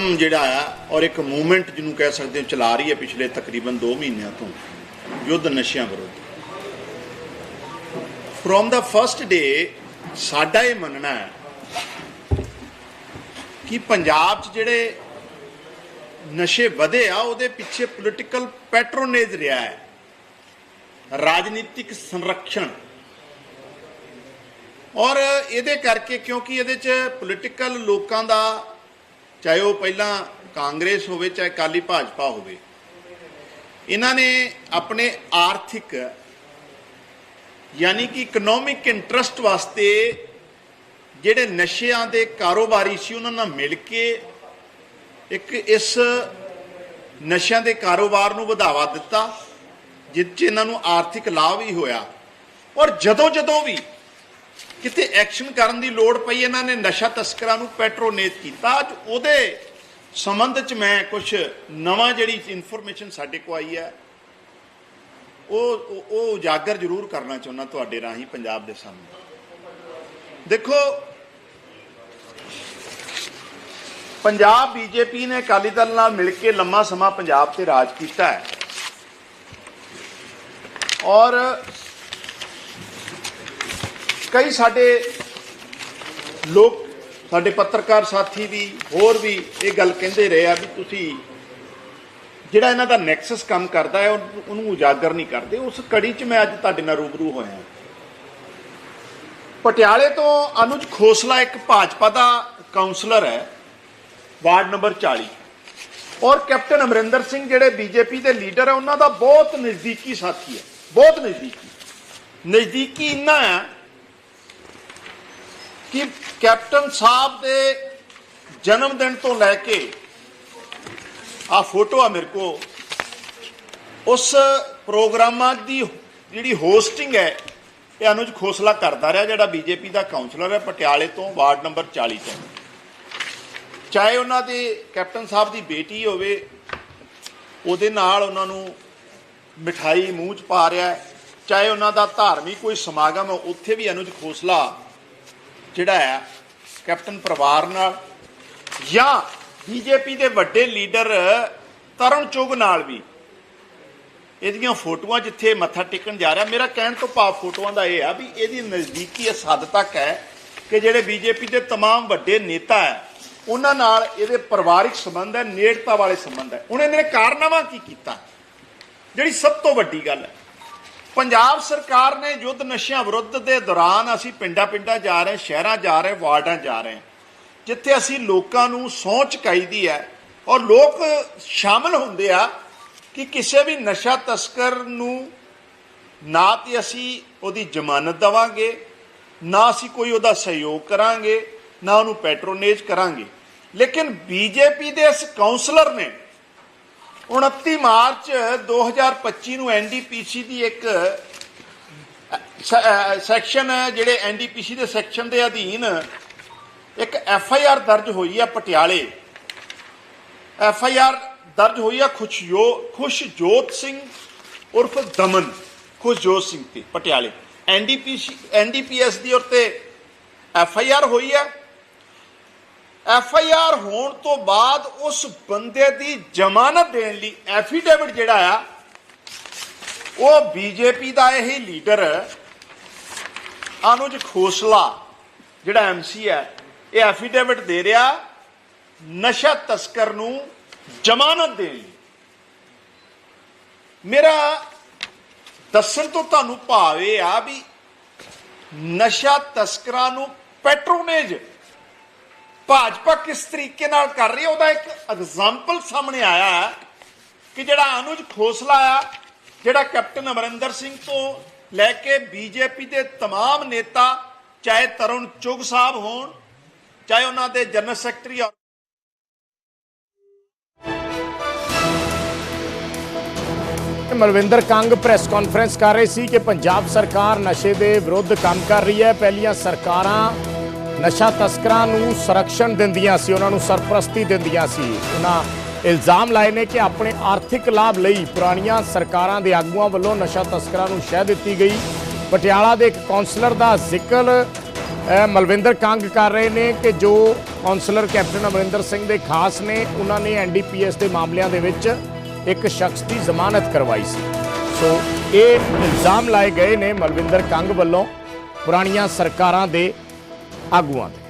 ਕਦਮ ਜਿਹੜਾ ਆ, ਔਰ ਇੱਕ ਮੂਵਮੈਂਟ ਜਿਹਨੂੰ ਕਹਿ ਸਕਦੇ ਹਾਂ, ਚਲਾ ਰਹੀ ਹੈ ਪਿਛਲੇ ਤਕਰੀਬਨ 2 ਮਹੀਨਿਆਂ ਤੋਂ, ਯੁੱਧ ਨਸ਼ਿਆਂ ਵਿਰੁੱਧ। ਫਰੋਮ ਦਾ ਫਰਸਟ ਡੇ ਸਾਡਾ ਇਹ ਮੰਨਣਾ ਹੈ ਕਿ ਪੰਜਾਬ 'ਚ ਜਿਹੜੇ ਨਸ਼ੇ ਵਧੇ ਆ, ਉਹਦੇ ਪਿੱਛੇ ਪੋਲਿਟੀਕਲ ਪੈਟਰੋਨੇਜ ਰਿਹਾ ਹੈ। ਰਾਜਨੀਤਿਕ ਸੰਰਖਣ। ਔਰ ਇਹਦੇ ਕਰਕੇ ਕਿਉਂਕਿ ਇਹਦੇ 'ਚ ਪੋਲਿਟੀਕਲ ਲੋਕਾਂ ਦਾ ਚਾਹੇ ਉਹ ਪਹਿਲਾਂ ਕਾਂਗਰਸ ਹੋਵੇ, ਚਾਹੇ ਕਾਲੀ ਭਾਜਪਾ ਹੋਵੇ, ਇਹਨਾਂ ਨੇ ਆਪਣੇ ਆਰਥਿਕ, ਯਾਨੀ ਕਿ ਇਕਨੋਮਿਕ ਇੰਟਰਸਟ ਵਾਸਤੇ ਜਿਹੜੇ ਨਸ਼ਿਆਂ ਦੇ ਕਾਰੋਬਾਰੀ ਸੀ, ਉਹਨਾਂ ਨਾਲ ਮਿਲ ਕੇ ਇੱਕ ਇਸ ਨਸ਼ਿਆਂ ਦੇ ਕਾਰੋਬਾਰ ਨੂੰ ਵਧਾਵਾ ਦਿੱਤਾ ਜਿਸ 'ਚ ਇਹਨਾਂ ਨੂੰ ਆਰਥਿਕ ਲਾਭ ਵੀ ਹੋਇਆ। ਔਰ ਜਦੋਂ ਜਦੋਂ ਵੀ ਕਿਤੇ ਐਕਸ਼ਨ ਕਰਨ ਦੀ ਲੋੜ ਪਈ, ਇਹਨਾਂ ਨੇ ਨਸ਼ਾ ਤਸਕਰਾਂ ਨੂੰ ਪੈਟਰੋਨੇਟ ਕੀਤਾ। ਅੱਜ ਉਹਦੇ ਸੰਬੰਧ 'ਚ ਮੈਂ ਕੁਝ ਨਵਾਂ ਜਿਹੜੀ ਇਨਫੋਰਮੇਸ਼ਨ ਸਾਡੇ ਕੋ ਆਈ ਹੈ, ਉਹ, ਉਹ- ਉਜਾਗਰ ਜ਼ਰੂਰ ਕਰਨਾ ਚਾਹੁੰਦਾ ਤੁਹਾਡੇ ਰਾਹੀਂ ਪੰਜਾਬ ਦੇ ਸਾਹਮਣੇ। ਦੇਖੋ, ਪੰਜਾਬ ਬੀਜੇਪੀ ਨੇ ਅਕਾਲੀ ਦਲ ਨਾਲ ਮਿਲ ਕੇ ਲੰਮਾ ਸਮਾਂ ਪੰਜਾਬ ਤੇ ਰਾਜ ਕੀਤਾ ਹੈ। ਔਰ ਕਈ ਸਾਡੇ ਲੋਕ, ਸਾਡੇ ਪੱਤਰਕਾਰ ਸਾਥੀ ਵੀ, ਹੋਰ ਵੀ ਇਹ ਗੱਲ ਕਹਿੰਦੇ ਰਹੇ ਆ ਵੀ ਤੁਸੀਂ ਜਿਹੜਾ ਇਹਨਾਂ ਦਾ ਨੈਕਸਸ ਕੰਮ ਕਰਦਾ ਹੈ ਉਹਨੂੰ ਉਜਾਗਰ ਨਹੀਂ ਕਰਦੇ। ਉਸ ਕੜੀ 'ਚ ਮੈਂ ਅੱਜ ਤੁਹਾਡੇ ਨਾਲ ਰੂਬਰੂ ਹੋਇਆ ਪਟਿਆਲੇ ਤੋਂ ਅਨੁਜ ਖੋਸਲਾ ਇੱਕ ਭਾਜਪਾ ਦਾ ਕਾਉਂਸਲਰ ਹੈ, ਵਾਰਡ ਨੰਬਰ 40 ਔਰ ਕੈਪਟਨ ਅਮਰਿੰਦਰ ਸਿੰਘ ਜਿਹੜੇ ਬੀਜੇਪੀ ਦੇ ਲੀਡਰ ਹੈ, ਉਹਨਾਂ ਦਾ ਬਹੁਤ ਨਜ਼ਦੀਕੀ ਸਾਥੀ ਹੈ, ਬਹੁਤ ਨਜ਼ਦੀਕੀ। ਨਜ਼ਦੀਕੀ ਇੰਨਾ ਹੈ ਕਿ ਕੈਪਟਨ ਸਾਹਿਬ ਦੇ ਜਨਮ ਦਿਨ ਤੋਂ ਲੈ ਕੇ ਆ ਫੋਟੋ ਆ ਮੇਰੇ ਕੋ ਉਸ ਪ੍ਰੋਗਰਾਮਾਂ ਦੀ ਜਿਹੜੀ ਹੋਸਟਿੰਗ ਹੈ, ਇਹ ਅਨੁਜ ਖੋਸਲਾ ਕਰਦਾ ਰਿਹਾ, ਜਿਹੜਾ ਬੀਜੇਪੀ ਦਾ ਕਾਉਂਸਲਰ ਹੈ, ਪਟਿਆਲੇ ਤੋਂ, ਵਾਰਡ ਨੰਬਰ 40 ਤੋਂ। ਚਾਹੇ ਉਹਨਾਂ ਦੇ ਕੈਪਟਨ ਸਾਹਿਬ ਦੀ ਬੇਟੀ ਹੋਵੇ, ਉਹਦੇ ਨਾਲ ਉਹਨਾਂ ਨੂੰ ਮਿਠਾਈ ਮੂੰਹ 'ਚ ਪਾ ਰਿਹਾ ਚਾਹੇ ਉਹਨਾਂ ਦਾ ਧਾਰਮਿਕ ਕੋਈ ਸਮਾਗਮ ਉੱਥੇ ਵੀ ਅਨੁਜ ਖੋਸਲਾ ਜਿਹੜਾ ਹੈ ਕੈਪਟਨ ਪਰਿਵਾਰ ਨਾਲ ਜਾਂ ਬੀਜੇਪੀ ਦੇ ਵੱਡੇ ਲੀਡਰ ਤਰਨ ਚੁਗ ਨਾਲ ਵੀ ਇਹਦੀਆਂ ਫੋਟੋਆਂ ਜਿੱਥੇ ਮੱਥਾ ਟੇਕਣ ਜਾ ਰਿਹਾ ਮੇਰਾ ਕਹਿਣ ਤੋਂ ਭਾਵ ਫੋਟੋਆਂ ਦਾ ਇਹ ਆ ਵੀ ਇਹਦੀ ਨਜ਼ਦੀਕੀ ਇਸ ਹੱਦ ਤੱਕ ਹੈ ਕਿ ਜਿਹੜੇ ਬੀਜੇਪੀ ਦੇ तमाम ਵੱਡੇ ਨੇਤਾ ਹੈ ਉਹਨਾਂ ਨਾਲ ਇਹਦੇ ਪਰਿਵਾਰਿਕ ਸੰਬੰਧ ਹੈ ਨੇੜਤਾ ਵਾਲੇ ਸੰਬੰਧ ਹੈ ਹੁਣ ਇਹਨੇ ਕਾਰਨਾਮਾ ਕੀ ਕੀਤਾ ਜਿਹੜੀ ਸਭ ਤੋਂ ਵੱਡੀ ਗੱਲ ਹੈ ਪੰਜਾਬ ਸਰਕਾਰ ਨੇ ਯੁੱਧ ਨਸ਼ਿਆਂ ਵਿਰੁੱਧ ਦੇ ਦੌਰਾਨ ਅਸੀਂ ਪਿੰਡਾਂ ਪਿੰਡਾਂ ਜਾ ਰਹੇ ਸ਼ਹਿਰਾਂ ਜਾ ਰਹੇ ਵਾਰਡਾਂ ਜਾ ਰਹੇ ਜਿੱਥੇ ਅਸੀਂ ਲੋਕਾਂ ਨੂੰ ਸਹੁੰ ਚੁਕਾਈਦੀ ਹੈ ਔਰ ਲੋਕ ਸ਼ਾਮਲ ਹੁੰਦੇ ਆ ਕਿ ਕਿਸੇ ਵੀ ਨਸ਼ਾ ਤਸਕਰ ਨੂੰ ਨਾ ਤੇ ਅਸੀਂ ਉਹਦੀ ਜ਼ਮਾਨਤ ਦਵਾਂਗੇ, ਨਾ ਅਸੀਂ ਕੋਈ ਉਹਦਾ ਸਹਿਯੋਗ ਕਰਾਂਗੇ, ਨਾ ਉਹਨੂੰ ਪੈਟਰੋਨੇਜ ਕਰਾਂਗੇ। ਲੇਕਿਨ ਬੀਜੇਪੀ ਦੇ ਇਸ ਕਾਉਂਸਲਰ ਨੇ 29 ਮਾਰਚ 2025 ਨੂੰ ਐਨਡੀਪੀਸੀ ਦੀ ਇੱਕ ਸੈਕਸ਼ਨ ਜਿਹੜੇ ਐਨਡੀਪੀਸੀ ਦੇ ਸੈਕਸ਼ਨ ਦੇ ਅਧੀਨ ਇੱਕ ਐਫ ਆਈ ਆਰ ਦਰਜ ਹੋਈ ਹੈ ਪਟਿਆਲੇ। ਐਫ ਆਈ ਆਰ ਦਰਜ ਹੋਈ ਹੈ ਖੁਸ਼ਯੋ, ਖੁਸ਼ਜੋਤ ਸਿੰਘ ਉਰਫ ਦਮਨ, ਖੁਸ਼ਜੋਤ ਸਿੰਘ ਤੇ ਪਟਿਆਲੇ। ਐਨਡੀਪੀਸੀ ਐਨਡੀਪੀਐਸ ਦੀ ਉੱਤੇ ਐਫ ਆਈ ਆਰ ਹੋਈ ਹੈ ਐਫ ਆਈ ਆਰ ਹੋਣ ਤੋਂ ਬਾਅਦ ਉਸ ਬੰਦੇ ਦੀ ਜ਼ਮਾਨਤ ਦੇਣ ਲਈ ਐਫੀਡੇਵਿਟ ਜਿਹੜਾ ਆ, ਉਹ ਬੀਜੇਪੀ ਦਾ ਇਹ ਲੀਡਰ ਅਨੁਜ ਖੋਸਲਾ, ਜਿਹੜਾ ਐਮਸੀ ਹੈ, ਇਹ ਐਫੀਡੇਵਿਟ ਦੇ ਰਿਹਾ ਨਸ਼ਾ ਤਸਕਰ ਨੂੰ ਜ਼ਮਾਨਤ ਦੇਣ ਲਈ। ਮੇਰਾ ਦੱਸਣ ਤੋਂ ਤੁਹਾਨੂੰ ਭਾਵ ਇਹ ਆ ਵੀ ਨਸ਼ਾ ਤਸਕਰਾਂ ਨੂੰ ਪੈਟਰੋਨੇਜ ਭਾਜਪਾ ਕਿਸ ਤਰੀਕੇ ਨਾਲ ਕਰ ਰਹੀ ਹੈ ਉਹਦਾ ਇੱਕ ਐਗਜ਼ਾਮਪਲ ਸਾਹਮਣੇ ਆਇਆ ਹੈ ਕਿ ਜਿਹੜਾ ਅਨੁਜ ਖੋਸਲਾ ਆ ਜਿਹੜਾ ਕੈਪਟਨ ਅਮਰਿੰਦਰ ਸਿੰਘ ਤੋਂ ਲੈ ਕੇ ਬੀਜੇਪੀ ਦੇ तमाम ਨੇਤਾ ਚਾਹੇ ਤਰੁਣ ਚੁਗ ਸਾਹਿਬ ਹੋਣ ਚਾਹੇ ਉਹਨਾਂ ਦੇ ਜਨਰਲ ਸੈਕਟਰੀ ਔਰ ਮਲਵਿੰਦਰ ਕੰਗ ਪ੍ਰੈਸ ਕਾਨਫਰੰਸ ਕਰ ਰਹੇ ਸੀ ਕਿ ਪੰਜਾਬ ਸਰਕਾਰ ਨਸ਼ੇ ਦੇ ਵਿਰੁੱਧ ਕੰਮ ਕਰ ਰਹੀ ਹੈ ਪਹਿਲੀਆਂ ਸਰਕਾਰਾਂ ਨਸ਼ਾ ਤਸਕਰਾਂ ਨੂੰ ਸੰਰਕਸ਼ਣ ਦਿੰਦੀਆਂ ਸੀ, ਉਹਨਾਂ ਨੂੰ ਸਰਪ੍ਰਸਤੀ ਦਿੰਦੀਆਂ ਸੀ। ਉਹਨਾਂ ਇਲਜ਼ਾਮ ਲਾਏ ਨੇ ਕਿ ਆਪਣੇ ਆਰਥਿਕ ਲਾਭ ਲਈ ਪੁਰਾਣੀਆਂ ਸਰਕਾਰਾਂ ਦੇ ਆਗੂਆਂ ਵੱਲੋਂ ਨਸ਼ਾ ਤਸਕਰਾਂ ਨੂੰ ਸ਼ਹਿ ਦਿੱਤੀ ਗਈ। ਪਟਿਆਲਾ ਦੇ ਇੱਕ ਕਾਉਂਸਲਰ ਦਾ ਜ਼ਿਕਰ ਮਲਵਿੰਦਰ ਕੰਗ ਕਰ ਰਹੇ ਨੇ ਕਿ ਜੋ ਕਾਉਂਸਲਰ ਕੈਪਟਨ ਅਮਰਿੰਦਰ ਸਿੰਘ ਦੇ ਖਾਸ ਨੇ, ਉਹਨਾਂ ਨੇ ਐਨਡੀਪੀਐਸ ਦੇ ਮਾਮਲਿਆਂ ਦੇ ਵਿੱਚ ਇੱਕ ਸ਼ਖਸ ਦੀ ਜ਼ਮਾਨਤ ਕਰਵਾਈ ਸੀ। ਸੋ, ਇਹ ਇਲਜ਼ਾਮ ਲਾਏ ਗਏ ਨੇ ਮਲਵਿੰਦਰ ਕੰਗ ਵੱਲੋਂ ਪੁਰਾਣੀਆਂ ਸਰਕਾਰਾਂ ਦੇ ਆਗੂਆਂ ਤੇ